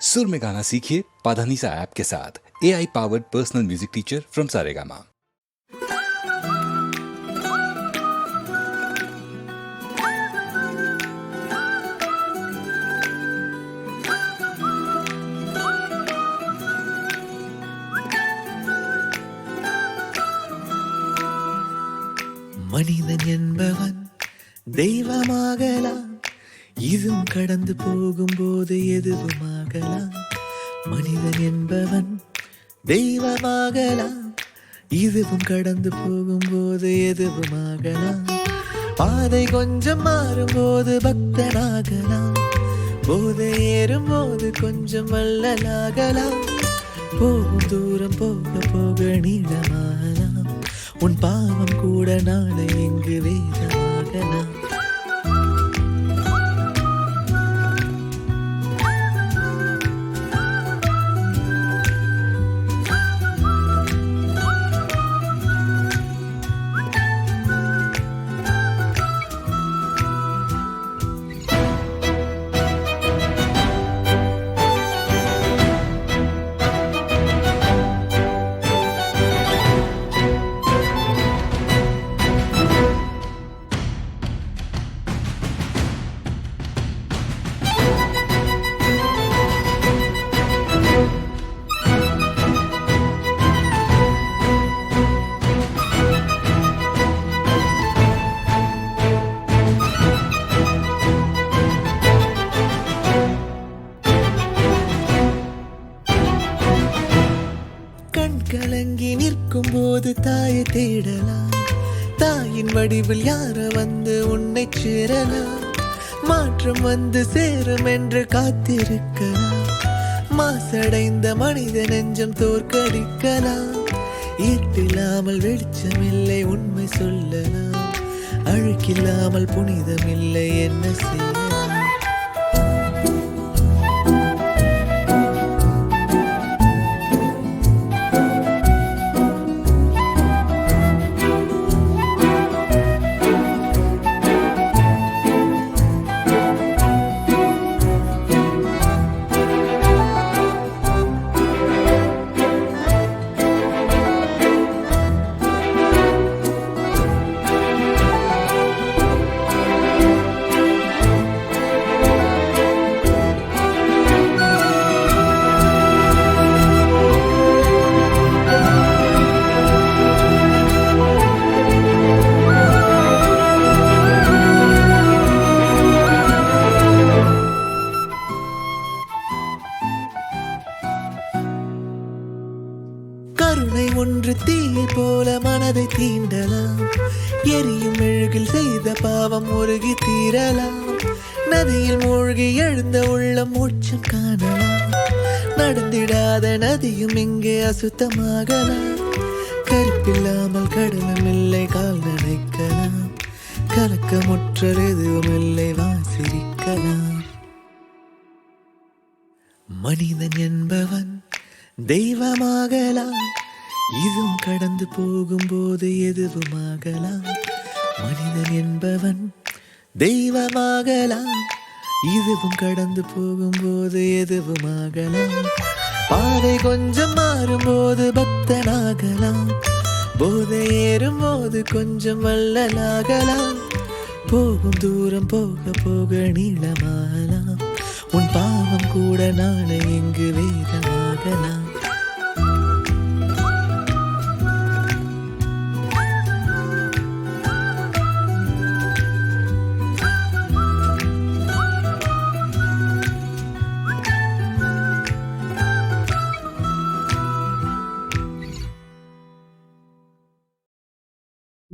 सुर में गाना सीखिए पाधानीसा ऐप के साथ A I powered personal music teacher from Saregama மனிதன் என்பவன் தெய்வமாகலாம் இதுவும் கடந்து போகும்போது எதுவுமாகலாம்? மனிதன் என்பவன் தெய்வமாகலாம். இதுவும் கடந்து போகும்போது எதுவுமாகலாம்? பாதை கொஞ்சம் மாறும்போது பக்தனாகலாம். போதை ஏறும்போது கொஞ்சம் வள்ளலாகலாம். போகும் தூரம் போக போக நீளமாகலாம். உன் பாவம் கூட நாளை இங்கு வேதமாகலாம் இருக்கும் போது தாயை தேடலாம். தாயின் வடிவில் யார வந்து உன்னை சேரலாம்? மாற்றம் வந்து சேரும் என்று காத்திருக்கலாம். மாசடைந்த மனித நெஞ்சம் தோற்கடிக்கலாம். ஈர்ப்பில்லாமல் வெளிச்சமில்லை உண்மை சொல்லலாம். அழுக்கில்லாமல் புனிதமில்லை என்ன செய்ய ஒன்று தீ போல மனதை தீண்டலாம். எரியும் மெழுகில் செய்த பாவம் முருகி தீரலாம். நதியில் மூழ்கி எழுந்த உள்ள மூச்சம் காணலாம். நடந்திடாத நதியும் இங்கே அசுத்தமாகலாம். கருப்பில்லாமல் கடலும் இல்லை கால் நனைக்கலாம். கலக்கமுற்ற எதுவும் இல்லை வாசிரிக்கலாம் மனிதன் என்பவன் தெய்வமாகலாம். இதுவும் கடந்து போகும்போது எதுவுமாகலாம்? மனிதன் என்பவன் தெய்வமாகலாம். இதுவும் கடந்து போகும்போது எதுவுமாகலாம்? பாதை கொஞ்சம் மாறும்போது பக்தனாகலாம். போதை ஏறும் போது கொஞ்சம் வள்ளலாகலாம். போகும் தூரம் போக போக நீளமாகலாம். உன் பாவம் கூட நாளை எங்கு வேதமாகலாம்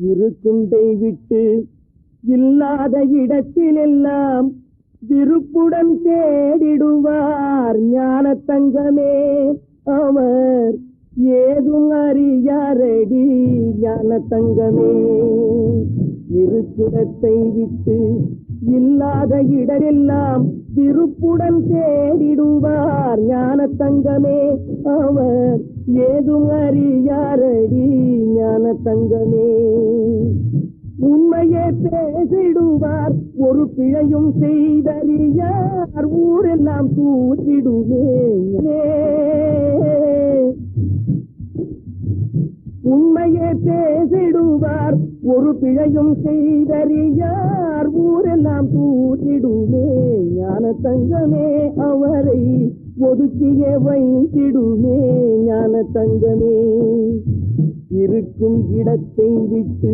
இருக்குண்டை விட்டு இல்லாத இடத்திலெல்லாம் விருப்புடன் தேடிடுவார் ஞான தங்கமே. அவர் ஏதும் அறியாரடி ஞான தங்கமே. இருக்குடத்தை விட்டு இல்லாத இடரெல்லாம் விருப்புடன் தேடிடுவார் ஞான தங்கமே அவர். ஏதும் அறியாரடி ஞான தங்கமே உண்மையே பேசிடுவார் ஒரு பிழையும் செய்தறியார் ஊரெல்லாம் தூத்திடுவேனே உண்மையே பேசிடுவார் ஒரு பிழையும் செய்தறியார் ஊரெல்லாம் தூத்திடுமே ஞான தங்கமே அவரை ஒதுக்கியே வைத்திடுமே ஞான தங்கமே இருக்கும் இடத்தை விட்டு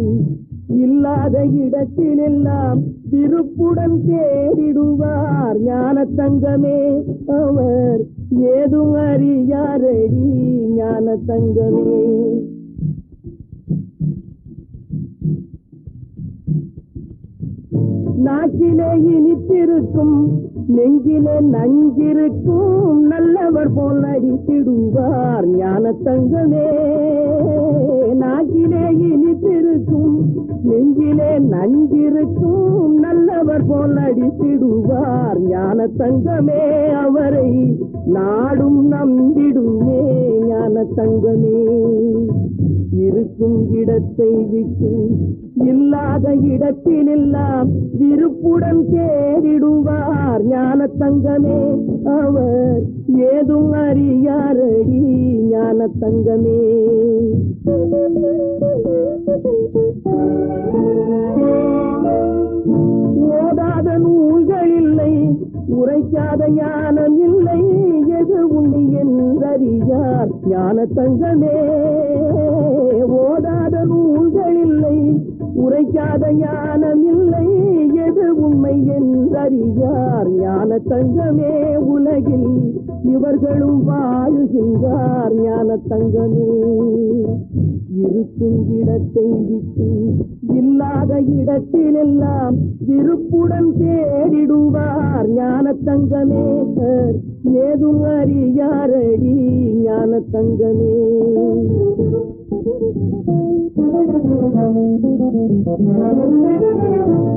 இல்லாத இடத்திலெல்லாம் திருப்புடன் தேடிடுவார் ஞான தங்கமே அவர். ஏதும் அறியாரடி ஞான தங்கமே நாக்கிலே இனித்திருக்கும் நெஞ்சிலே நஞ்சிருக்கும் நல்லவர் போல் நடித்திடுவார் ஞான தங்கமே நாக்கிலே இனித்திருக்கும் நெஞ்சிலே நஞ்சிருக்கும் நல்லவர் போல் நடித்திடுவார் ஞான தங்கமே அவரை நாடும் நம்பிடுமே ஞான தங்கமே இருக்கும் இடத்தை விட்டு இல்லாத இடத்திலெல்லாம் விருப்புடன் தேடிடுவார் ஞான தங்கமே அவர். ஏதும் அறியாரடி ஞான தங்கமே ஓதாத நூல்கள் இல்லை உரைக்காத ஞானம் இல்லை எது உண்டு என்றறியார் ஞான தங்கமே உரைக்காத ஞானம் இல்லை. எது உண்மை என்றறியார். ஞான தங்கமே உலகில் இவர்களும் வாழுகின்றார். ஞான தங்கமே இருக்கும் இடத்தை விட்டு இல்லாத இடத்திலெல்லாம் விருப்புடன் தேடிடுவார். ஞான தங்கமே ஏதும் அறியாரடி. ஞான தங்கமே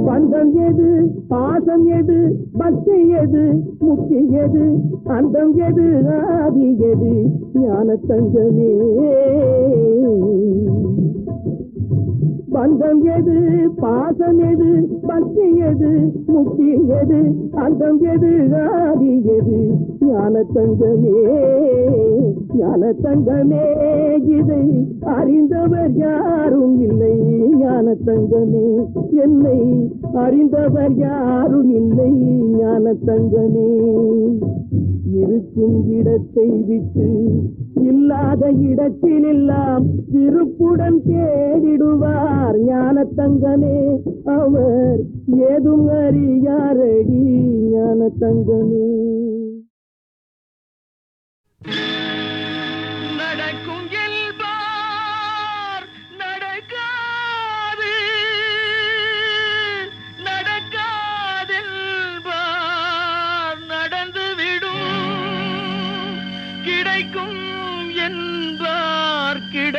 பந்தம் எது பாசம் எது பக்தி எது முக்தி எது அந்தம் எது ஆதி எது ஞான தங்கமே பந்தம் எது பாசம் எது பக்தி எது முக்தி எது அந்தம் எது ஆதி எது ஞான தங்கமே ஞான தங்கமே இதை அறிந்தவர் யாரும் இல்லை ஞான தங்கமே என்னை அறிந்தவர் யாரும் இல்லை ஞான தங்கமே இருக்கும் இடத்தை விட்டு இல்லாத இடத்தில் எல்லாம் திருப்புடன் தேடிடுவார் ஞான தங்கமே அவர் ஏதும் அறியாரடி ஞான தங்கமே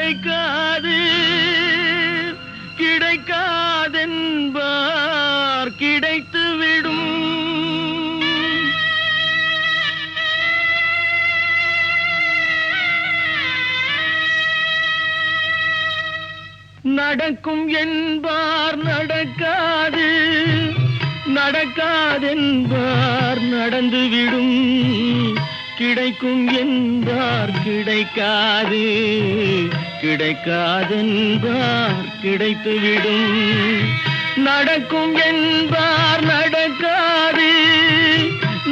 கிடைக்காது. கிடைக்காதென்பார் கிடைத்துவிடும். நடக்கும் என்பார் நடக்காது. நடக்காதென்பார் நடந்துவிடும். கிடைக்கும் என்பார் கிடைக்காது. கிடைக்காதென்பார் கிடைத்துவிடும். நடக்கும் என்பார் நடக்காது.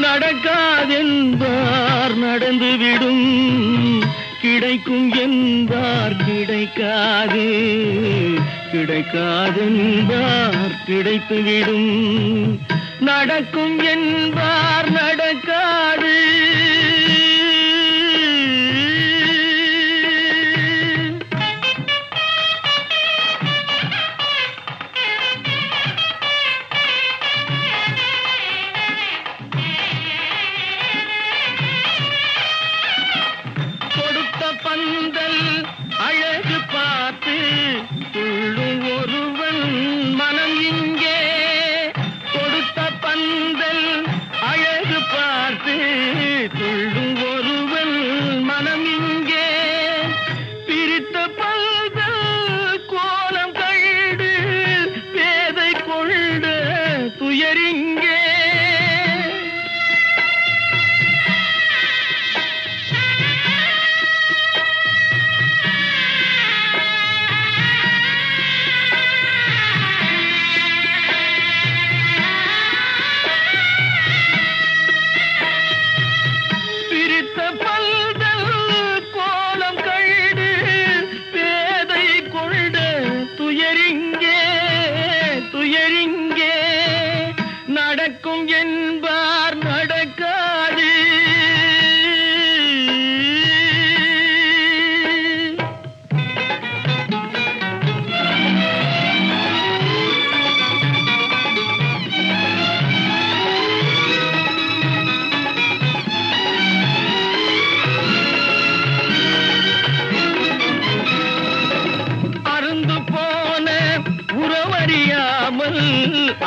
நடக்காதென்பார் நடந்துவிடும். கிடைக்கும் என்பார் கிடைக்காது. கிடைக்காதென்பார் கிடைத்துவிடும். நடக்கும் என்பார் நடக்காது.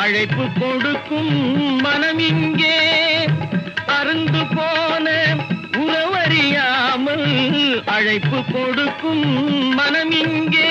அழைப்பு கொடுக்கும் மனம் இங்கே. அருந்து போன உறவறியாமல் அழைப்பு கொடுக்கும் மனம் இங்கே.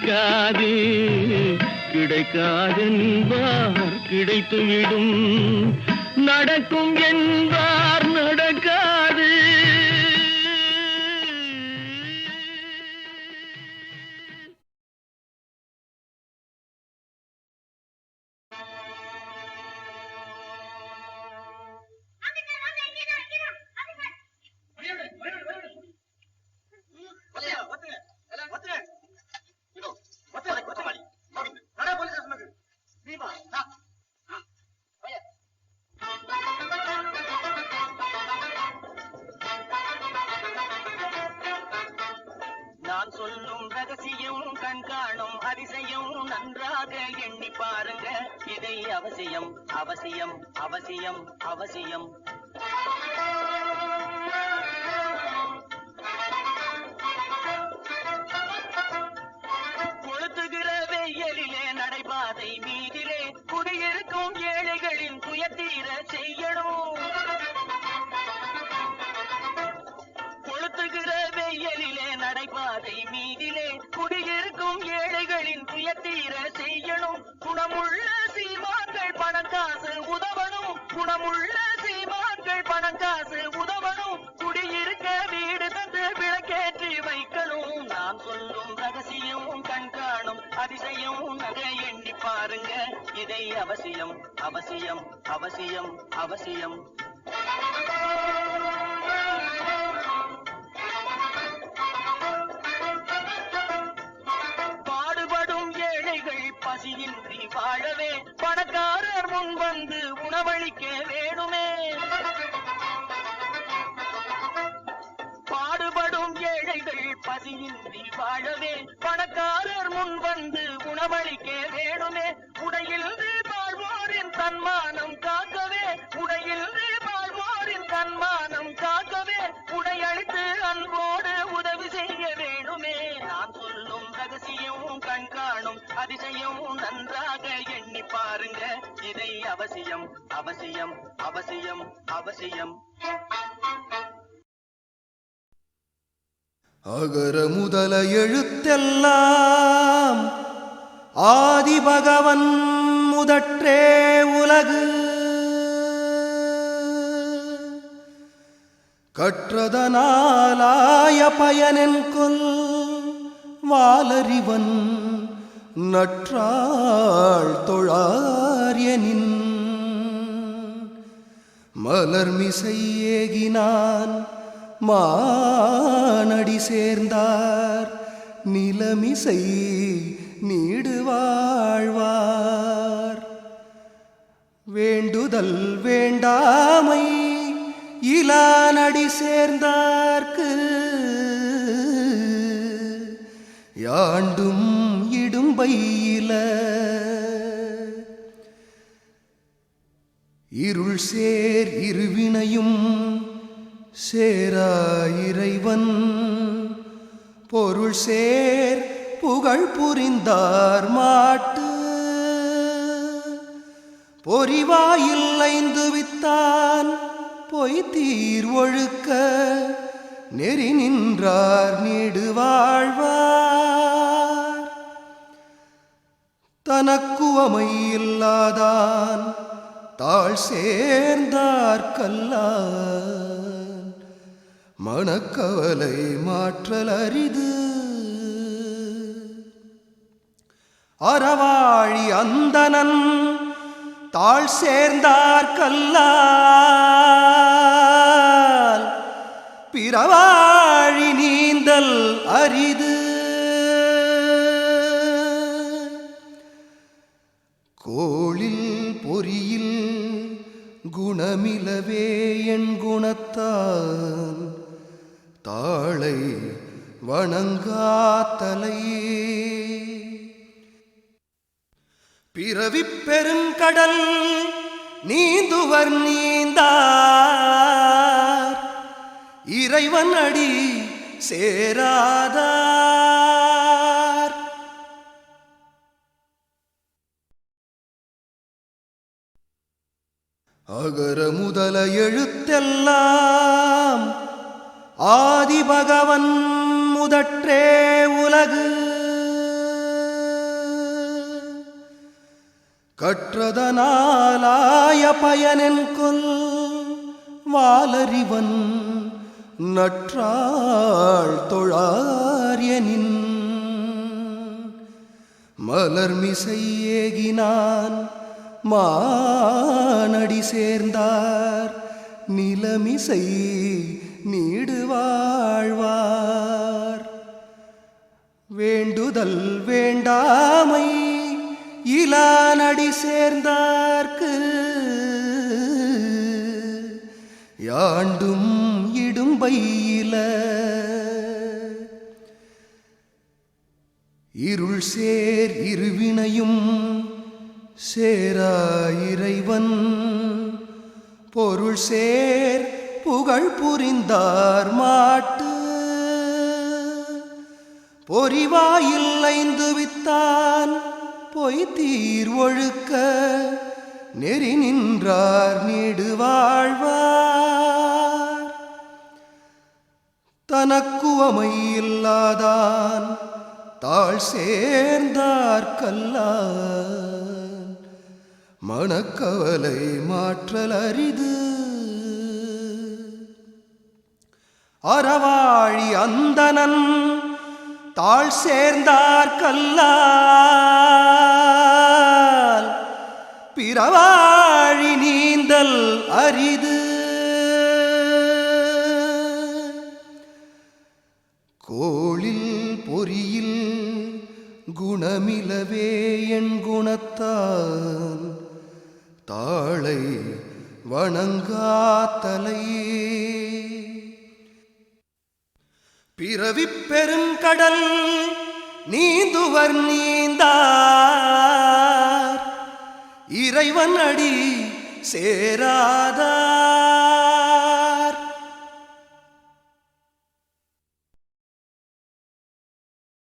கிடைக்காது. கிடைக்காதென்பார் கிடைத்துவிடும். நடக்கும் என்பார் நட நான் சொல்லும் ரகசியம் கண்காணும் அதிசயம் நன்றாக எண்ணி பாருங்க. இதை அவசியம் அவசியம் அவசியம் அவசியம். சீமான்கள் உதவணும். குணமுள்ள சீமான்கள் பணக்காசு உதவணும். குடியிருக்க வீடு தந்து விளக்கேற்றி வைக்கணும். நான் சொல்லும் ரகசியம் கண்காணும் அதிசயம் நகை எண்ணி பாருங்க. இதை அவசியம் அவசியம் அவசியம் அவசியம். பாடுபடும் ஏழைகள் பசியின்றி வாழவே. பணக்காரர் முன் வந்து உணவளிக்க வேணுமே. பாடுபடும் ஏழைகள் பசியின்றி வாழவே. பணக்காரர் முன் வந்து உணவளிக்க வேணும் அதிசயம் நன்றாக எண்ணி பாருங்க. இதை அவசியம் அவசியம் அவசியம் அவசியம். அகர முதல எழுத்தெல்லாம் ஆதி பகவன் முதற்றே உலகு. கற்றதனாலாய பயனென் கொல் வாலறிவன் நற்றாள் தொழாரியனின். மலர்மிசையேகினான் மானடி சேர்ந்தார் நிலமிசை நீடு வாழ்வார் வேண்டுதல் வேண்டாமை இலானடி சேர்ந்தார்க்கு யாண்டும் இடும்பையில இருள் சேர் இருவினையும் சேரா இறைவன். பொருள் சேர் புகழ் புரிந்தார் மாட்டு. பொறிவாயில் ஐந்து வித்தான் பொய் தீர் ஒழுக்க. நெறி நின்றார் நீடு வாழ்வார். தனக்குவமை இல்லாதான் தாழ் சேர்ந்தார் கல்லான் மனக்கவலை மாற்றல் அரிது. அறவாழி அந்தனன் தாழ் சேர்ந்தார் கல்லால் பிறவாழி நீந்தல் அரிது. கோளில் பொறியில் குணமிலவே என் குணத்தான் தாளை வணங்காத்தலையே பிறவிப் பெருங்கடல் நீந்துவர் நீந்தார். இறைவன் அடி சேராதார். அகர முதல எழுத்தெல்லாம் ஆதி பகவன் முதற்றே உலகு. கற்றதனாலாய பயனென்கொல் வாலறிவன் நற்றாள் தொழாரியனின் மலர்மிசை ஏகினான் மானடி சேர்ந்தார். நிலமிசை நீடு வாழ்வார். வேண்டுதல் வேண்டாமை இலானடி சேர்ந்தார்க்கு. யாண்டும் இடும்பையில. இருள் சேர் இருவினையும் சேரா இறைவன். பொருள் சேர் புகழ் புரிந்தார் மாட்டு. பொறிவாயில் ஐந்து வித்தான் பொய் தீர் ஒழுக்க. நெறி நின்றார் நீடு வாழ்வார். தனக்குவமை இல்லாதான் தாழ் சேர்ந்தார் கல்லார் மனக்கவலை மாற்றல் அரிது அறவாழி அந்தனன் தாழ் சேர்ந்தார் கல்லால். பிறவாழி நீந்தல் அரிது. கோளில் பொறியில் குணமிலவே என் வணங்காத்தலையே பிறவி பெருங்கடல் நீந்துவர் நீந்தார். இறைவன் அடி சேராதா.